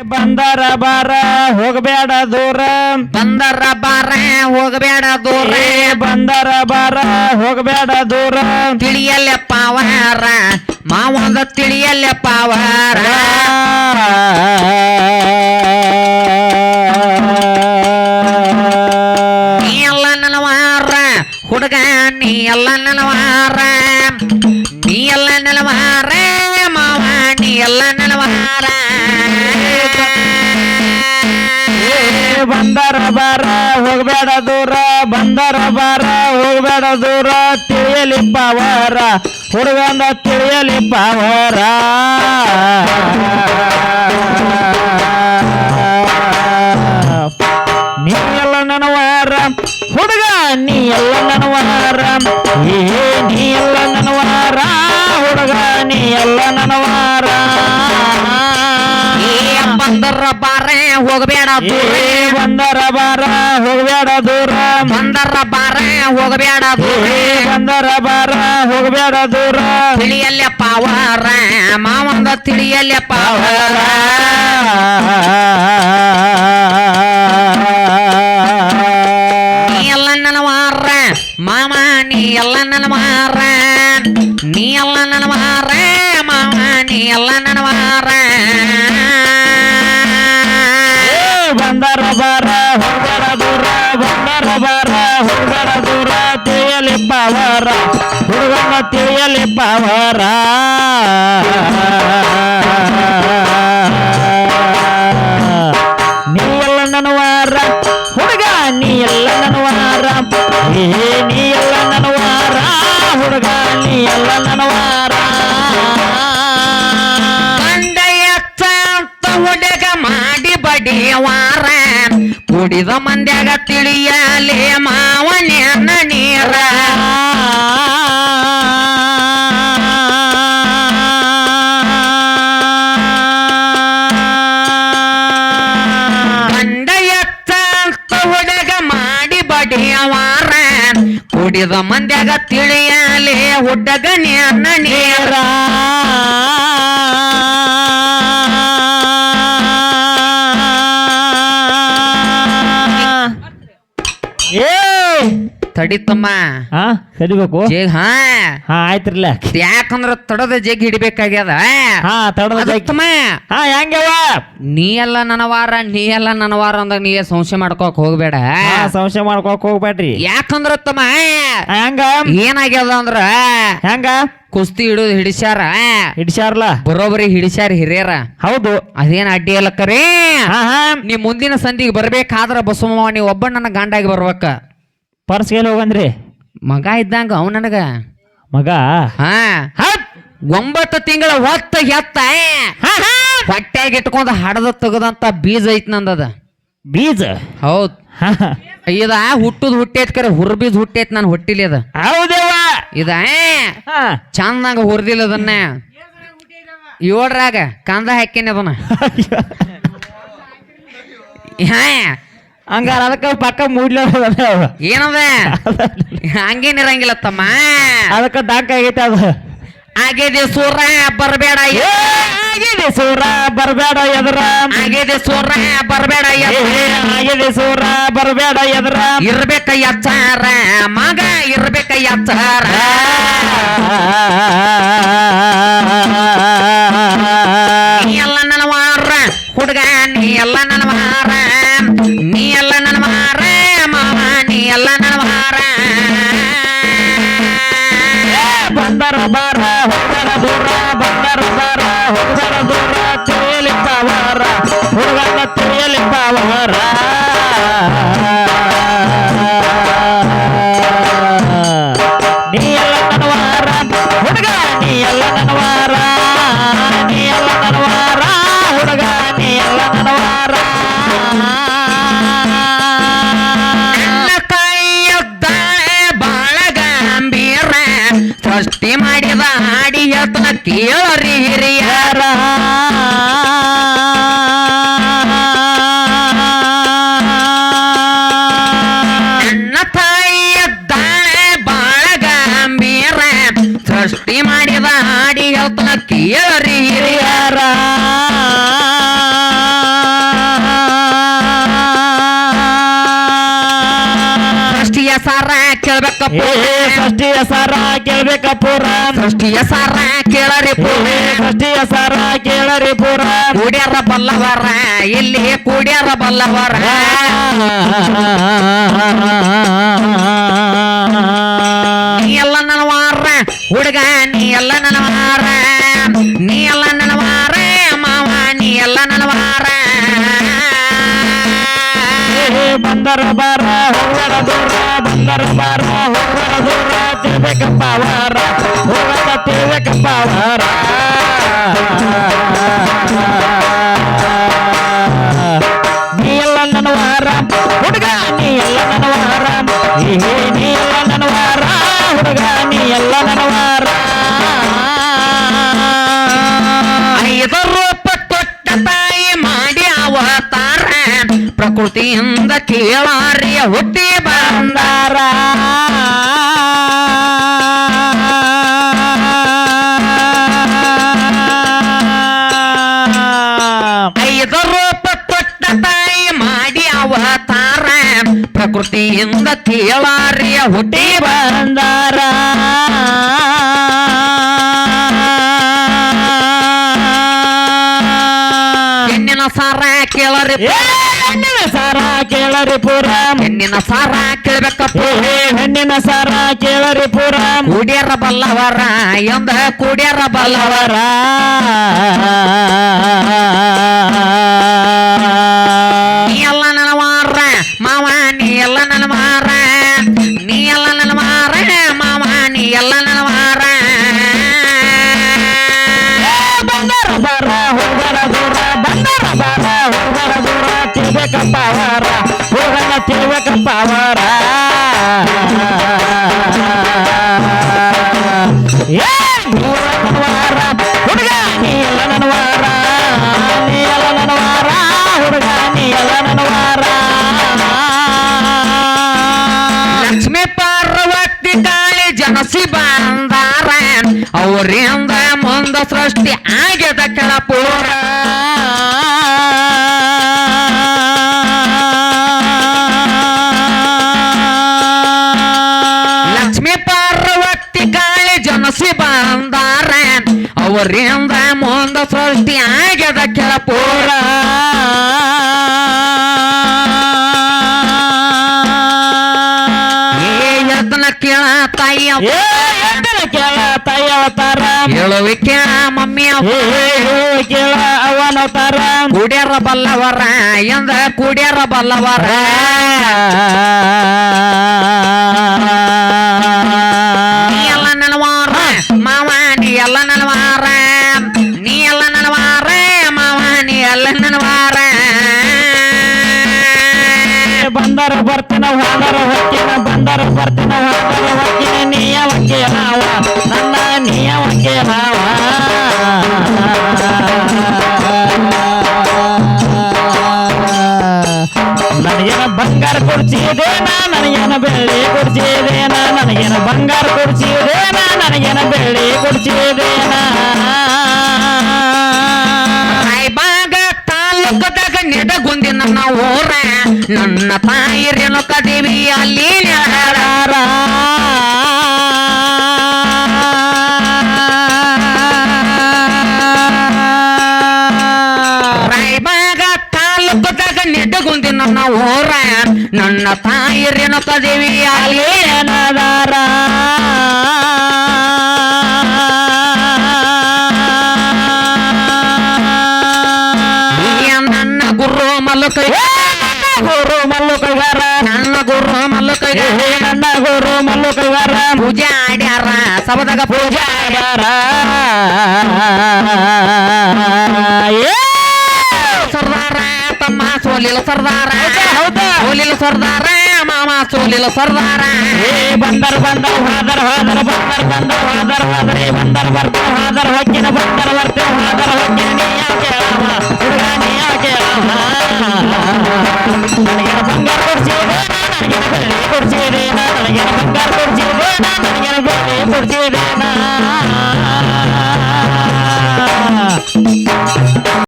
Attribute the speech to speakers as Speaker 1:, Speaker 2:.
Speaker 1: ಬಂದರ ಬಾರ ಹೋಗಬೇಡ ದೂರ
Speaker 2: ಬಂದರ ಬಾರ ಹೋಗಬೇಡ ದೂರ
Speaker 1: ಏ ಬಂದರ ಬಾರ ಹೋಗಬೇಡ ದೂರ
Speaker 2: ತಿಳಿಯಲ್ಲ ಪಾವಾರ ಮಾವಂದ ತಿಳಿಯಲ್ಲ ಪಾವಾರ ನೀ ಎಲ್ಲ ನಲವಾರ ಹುಡುಗ ನೀ ಎಲ್ಲ ನಲವಾರ ನೀ ಎಲ್ಲ ನಲವಾರ ಮಾವ ನೀ ಎಲ್ಲ ನಲವಾರ
Speaker 1: ಬಂದರ ಬಾರ, ಹೋಗಬೇಡ ದೂರ, ಬಂದರ ಬಾರ, ಹೋಗಬೇಡ ದೂರ, ತಿಳಿಯಲಿ ಪವರ ಹುಡುಗಂದ ತಿಳಿಯಲಿ ಪವರ. ನೀ ನನವಾರ, ಹುಡುಗ ನೀ ಎಲ್ಲ ನನವಾರ, ಏ ನೀ ಎಲ್ಲ
Speaker 2: ದೂರ
Speaker 1: ಏ ಬಂದರ ಬಾರ ಹೋಗಬೇಡ ದೂರ
Speaker 2: ಬಂದರ ಬಾರ ಹೋಗಬೇಡ ದೂರ
Speaker 1: ಏ ಬಂದರ ಬಾರ ಹೋಗಬೇಡ ದೂರ
Speaker 2: ತಿಳಿಯಲ್ಲ ಪಾವಾರ ಮಾವಂದ ತಿಳಿಯಲ್ಲ ಪಾವಾರ
Speaker 1: ಹೋಗಬೇಡ ದೂರ ತಿಳಿಯಲಿ ಪವರ ಹುಡುಗನ ತಿಳಿಯಲಿ ಪವರ
Speaker 2: ಕುಡಿದ ಮಂದ್ಯಾಗ ತಿಳಿಯಲಿ ಮಾವನ ನೀರ. ಕಂಡ ಎತ್ತ ಅಂತ ಹುಡುಗ ಮಾಡಿ ಬಡಿಯವಾರ. ಕುಡಿದ ಮಂದ್ಯಾಗ ತಿಳಿಯಲಿ ಹುಡುಗ ನೀರ. ತಡಿತಮ್ಮ.
Speaker 1: ಹಾ ತಡಿಬೇಕು?
Speaker 2: ಜೇಗ್ ಹಾ.
Speaker 1: ಹಾ ಆಯ್ತ್ರಲ್ಲ
Speaker 2: ಯಾಕಂದ್ರ ತಡದ ಜಗ್ ಹಿಡಿಬೇಕಾಗ್ಯದ?
Speaker 1: ಹಾ ತಡದ.
Speaker 2: ತಮ್ಮ
Speaker 1: ಹಾ ಹೆಂಗವ
Speaker 2: ನೀ ಎಲ್ಲ ನನವಾರ ನೀ ಎಲ್ಲ ನನವಾರ ಅಂದಾಗ ನೀ ಸಂಶಯ ಮಾಡ್ಕೋಕ್ ಹೋಗ್ಬೇಡ?
Speaker 1: ಸಂಶಯ ಮಾಡ್ಕೋಕ್ ಹೋಗ್ಬೇಡ್ರಿ.
Speaker 2: ಯಾಕಂದ್ರ ತಮ್ಮ
Speaker 1: ಹೆಂಗ?
Speaker 2: ಏನಾಗ್ಯದ ಅಂದ್ರ
Speaker 1: ಹೆಂಗ?
Speaker 2: ಕುಸ್ತಿ ಹಿಡಿದು ಹಿಡಿಸ್ಯಾರ?
Speaker 1: ಹಿಡಿಸ್ಯಾರಲ್ಲ
Speaker 2: ಬರೋಬ್ಬರಿ ಹಿಡಿಸ್ಯಾರ ಹಿರಿಯರ?
Speaker 1: ಹೌದು.
Speaker 2: ಅದೇನ್ ಅಡ್ಡಿ ಅಲ್ಲ ಕರೆ
Speaker 1: ಹಾ ಹಾ.
Speaker 2: ನೀ ಮುಂದಿನ ಸಂಧಿಗೆ ಬರ್ಬೇಕಾದ್ರ ಬಸವಮ್ಮ ನೀ ಒಬ್ಬ ನನ್ನ ಗಂಡಾಗಿ ಬರ್ಬೇಕ.
Speaker 1: ಪರ್ಸ್ ಎಲ್ಲಿ ಹೋಗಂದ್ರಿ?
Speaker 2: ಮಗ ಇದ್ದಂಗ ಅವ್ ನನಗ.
Speaker 1: ಮಗ?
Speaker 2: ಹಾ.
Speaker 1: ಹತ್.
Speaker 2: ಒಂಬತ್ತು ತಿಂಗಳ ಹೊತ್ತ ಎತ್ತ ಹೊಟ್ಟೆಗೆ ಇಟ್ಕೊಂಡು ಹಡದ ತೆಗದಂತ ಬೀಜ ಐತ್ ನಂದದ.
Speaker 1: ಬೀಜ?
Speaker 2: ಹೌದ್. ಇದ ಹುಟ್ಟುದ್ ಹುಟ್ಟೈತ್ ಕರೆ ಹುರ್ ಬೀಜ ಹುಟ್ಟೈತ್ ನಾನು ಹೊಟ್ಟಿಲಿ ಅದ.
Speaker 1: ಹೌದ
Speaker 2: ಇದ. ಚಂದಂಗ ಹುರ್ದಿಲ್ಲ ಅದನ್ನ. ಏಳ್ರಾಗ ಕಂದ ಹಾಕಿನ ಅದನ್ನ. ಹಾ.
Speaker 1: ಹಂಗಾರ ಅದಕ್ಕ ಪಕ್ಕ ಮೂಡ್ಲ
Speaker 2: ಏನದ ಹಂಗೇನಿರಂಗಿಲ್ಲ ತಮ್ಮ
Speaker 1: ಅದಕ್ಕ ಡಾಕ್ ಆಗೈತೆ ಅದು
Speaker 2: ಆಗಿದೆ ಸೂರ ಬರಬೇಡ
Speaker 1: ಏ, ಆಗಿದೆ ಸೂರ ಬರಬೇಡ ಎದ್ರ
Speaker 2: ಆಗಿದೆ ಸೂರ ಬರಬೇಡ
Speaker 1: ಏ, ಆಗಿದೆ ಸೂರ ಬರಬೇಡ ಎದ್ರ
Speaker 2: ಇರ್ಬೇಕ ಎಚ್ಚಾರ ಮಗ ಇರ್ಬೇಕ ಎಚ್ಚಾರ ನೀ ಎಲ್ಲ ನನ್ನ ಮಾರ ಹುಡುಗ ನೀ ಎಲ್ಲ ಎಲ್ಲ ನನ್ನ ಹಾರ
Speaker 1: ಬಂದರ ಬಾರ
Speaker 2: ಎತ್ತನ ಕೇಳರಿ ಹಿರಿಯರ. ನನ್ನ ತಾಯಿಯದ್ದಾಳೆ ಬಾಳ ಗಂಭೀರ. ಸೃಷ್ಟಿ ಮಾಡಿದ ಹಾಡಿ ಹೇಳ್ತಾನ ಕೇಳರಿ ಹಿರಿಯರ. ಸಾರ ಕೇಳ್ಬೇಕ
Speaker 1: ಏ ಷಷ್ಠಿಯ ಸಾರ ಕೇಳ್ಬೇಕ ಪೂರ
Speaker 2: ಸೃಷ್ಟಿಯ ಸಾರ ಕೇಳರಿ ಪೂರ
Speaker 1: ಷಷ್ಠಿಯ ಸಾರ ಕೇಳರಿ ಪೂರ
Speaker 2: ಕೂಡ್ಯಾರ ಬಲ್ಲವರ ಇಲ್ಲಿ ಕೂಡ್ಯಾರ ಬಲ್ಲವರ
Speaker 1: ದೂರ ತಿಳ್ಬೇಕಪ್ಪ ವಾರ ಹೋಗದ ತಿಳ್ಬೇಕಪ್ಪ ವಾರ ನೀ ಎಲ್ಲ ನನ್ನ ವಾರ ಹುಡುಗ ನೀ ಎಲ್ಲ ನನ್ನ ವಾರ ಏ ನೀ ಎಲ್ಲ ನನ್ನ ವಾರ ಹುಡುಗ ನೀ ಎಲ್ಲ ನನ್ನ ವಾರ
Speaker 2: ಐದು ರೂಪ ತೊಟ್ಟ ತಾಯಿ ಮಾಡಿ ಅವತಾರ ಪ್ರಕೃತಿಯಿಂದ ಕೇಳಾರಿಯ ಹುಟ್ಟಿ ಬಂದಾರ ಐದು ರೂಪ ಕೊಟ್ಟ ತಾಯಿ ಮಾಡಿ ಅವತಾರ ಪ್ರಕೃತಿಯಿಂದ ಕೇಳಾರಿಯ ಹುಟ್ಟಿ
Speaker 1: ಬಂದಾರ.
Speaker 2: ಹೆಣ್ಣಿನ ಸಾರ ಕೇಳರಿ.
Speaker 1: ಕೇಳರಿ ಪೂರ
Speaker 2: ಹೆಣ್ಣಿನ ಸಾರ ಕೇಳ್ಬೇಕಪ್ಪ
Speaker 1: ಏ ಹೆಣ್ಣಿನ ಸಾರ ಕೇಳರಿ ಪೂರ
Speaker 2: ಕೂಡ್ಯಾರ ಬಲ್ಲವರ ಎಂದ ಕೂಡ್ಯಾರ ಬಲ್ಲವರ ನೀ ಎಲ್ಲ ನನ್ನ ಮಾರ ಮಾವ ನೀ ಎಲ್ಲ
Speaker 1: ಹೋಗನ ತಿಳ್ಬೇಕಪ್ಪ ವಾರ ಏ ದೂರ ನನ್ನ ವಾರ ಹುಡುಗ ನೀ ಎಲ್ಲ ನನ್ನ ವಾರ ನೀ ಎಲ್ಲ ನನ್ನ ವಾರ ಹುಡುಗ ನೀ ಎಲ್ಲ ನನ್ನ ವಾರ
Speaker 2: ಲಕ್ಷ್ಮೀ ಪಾರ್ವತಿ ಕಾಳಿ ಜನಸಿ ಬಂದಾರ ಅವರಿಂದ ಮುಂದ ಸೃಷ್ಟಿ ಆಗ್ಯದ ಕೆಳಪೂರ ಅವರಿಂದ ಮುಂದ ಸೃಷ್ಟಿ ಆಗ್ಯದ ಕೆಳಪೂರ ಏ ಯತ್ನ ಕೇಳ ತಾಯಿಯ
Speaker 1: ಏ ಎದ್ದರ ಕೇಳ ತಾಯಿ ಅವತಾರ
Speaker 2: ಹೇಳುವಿ ಕೇಳ ಮಮ್ಮಿ
Speaker 1: ಏ ಏ, ಕೇಳ ಅವನ ಅವತಾರ
Speaker 2: ಕುಡ್ಯಾರ ಬಲ್ಲವರ ಎಂದ ಕುಡ್ಯಾರ ಬಲ್ಲವರ
Speaker 1: ಬಂದರ ಬರ್ತಿನ ಹೋದರ ಹೊಕ್ಕಿನ, ಬಂದರ ಬರ್ತಿನ ಹೋದರ ಹೊಕ್ಕಿನ ನೀಯವಕ್ಕೆ ನಾವ ನನ್ನ ನೀಯವಕ್ಕೆ ನಾವ ನನಗೇನ ಬಂಗಾರ ಕೊಡ್ಸಿದೇನ ನನಗೇನ ಬೆಳ್ಳಿ ಕೊಡ್ಸಿದೇನ ನನಗೇನ ಬಂಗಾರ ಕುರ್ಚಿ ನನಗೇನ
Speaker 2: ನನ್ನ ತಾಯಿ ರೇಣುಕ ದೇವಿ ಅಲ್ಲಿ ನೆಲಹಾರ. ರಾಯಬಾಗ ತಾಲೂಕದಾಗ ನೆಡಗುಂದಿ ನನ್ನ ಊರ ನನ್ನ ತಾಯಿ ರೇಣುಕ ದೇವಿ ಅಲ್ಲಿ
Speaker 1: ಏನದಾರ
Speaker 2: ಗುರು ಮಲ್ಲಕ
Speaker 1: ಏ ನನ್ನ ಗುರು ಮಲ್ಲು ಕೈಗಾರ
Speaker 2: ಪೂಜೆ ಆಡ್ಯಾರ ಸಬದಾಗ ಪೂಜೆ ಸರ್ದಾರ ತಮ್ಮ ಸೋಲಿಲ್ಲ ಸರ್ದಾರ? ಸೋಲಿಲ್ಲ ಸರ್ದಾರ ಮಾಮ ಸೋಲಿಲ್ಲ ಸರ್ದಾರ.
Speaker 1: ಏ ಬಂದರ್ ಬಂದರ್ ಹಾದರ ಹಾದರ ಬಂದರ್ ಬಂದರ್ ಹಾದರ ಹಾದರ ಏ ಬಂದರ್ ಬರ್ತಾರ ಹಾದರ ಹೊಕ್ಕಿನ ಬಂದರ್ ಬರ್ತಾರ. did it